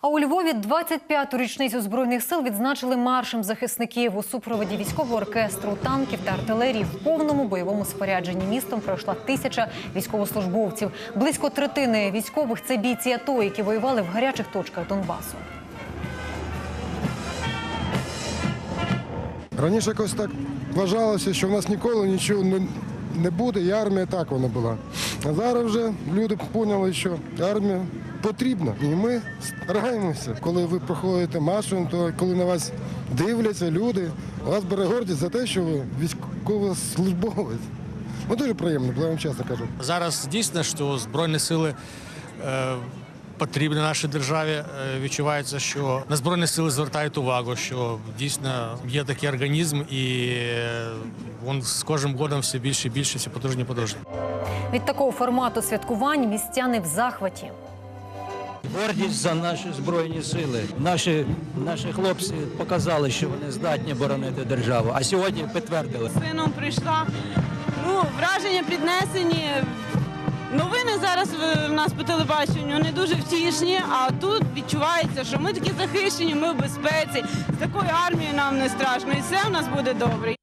А у Львові 25-ту річницю збройних сил відзначили маршем захисників у супроводі військового оркестру, танків та артилерії в повному бойовому спорядженні. Містом пройшла тисяча військовослужбовців. Близько третини військових це бійці АТО, які воювали в гарячих точках Донбасу. Раніше якось так вважалося, що в нас ніколи нічого не, буде, і армія так вона була. А зараз вже люди поняли, що армія потрібна. І ми стараємося. Коли ви проходите маршем, то коли на вас дивляться люди, вас бере гордість за те, що ви військовослужбовець. Ну дуже приємно, я вам чесно кажу. Зараз дійсно, що Збройні сили е, потрібні нашій державі. Е, відчувається, що на Збройні сили звертають увагу, що дійсно є такий організм, і е, він з кожним годом все більше і більше, все потужні потужні. Від такого формату святкувань містяни в захваті. Гордість за наші збройні сили. Наші, наші хлопці показали, що вони здатні боронити державу. А сьогодні підтвердили. сином прийшла. Ну, враження піднесені. Новини зараз в нас по телебаченню не дуже втішні, а тут відчувається, що ми такі захищені, ми в безпеці. З такою армією нам не страшно, і все в нас буде добре.